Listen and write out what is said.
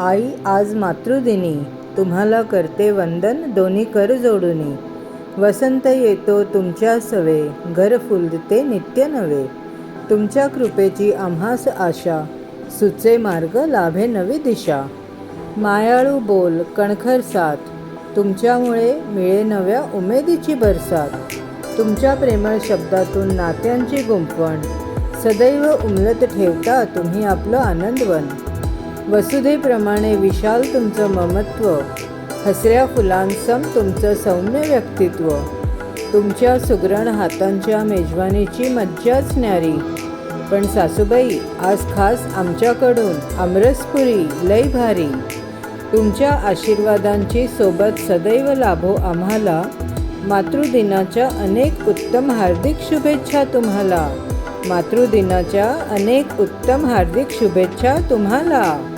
आई आज मातृदिनी तुम्हाला करते वंदन दोन्ही कर जोडुनी. वसंत येतो तुमच्या सवे घर फुलते नित्य नवे. तुमच्या कृपेची आम्हास आशा सुचे मार्ग लाभे नवी दिशा. मायाळू बोल कणखर साथ तुमच्यामुळे मिळे नव्या उमेदीची बरसात. तुमच्या प्रेमळ शब्दातून नात्यांची गुंफण सदैव उमलत ठेवता तुम्ही आपलं आनंदवन. वसुधेप्रमाणे विशाल तुमचं ममत्व हसऱ्या फुलांसम तुमचं सौम्य व्यक्तित्व. तुमच्या सुगरण हातांच्या मेजवानीची मज्जाच न्यारी. पण सासूबाई आज खास आमच्याकडून आमरसपुरी लय भारी. तुमच्या आशीर्वादांची सोबत सदैव लाभो आम्हाला. मातृदिनाच्या अनेक उत्तम हार्दिक शुभेच्छा तुम्हाला. मातृदिनाच्या अनेक उत्तम हार्दिक शुभेच्छा तुम्हाला.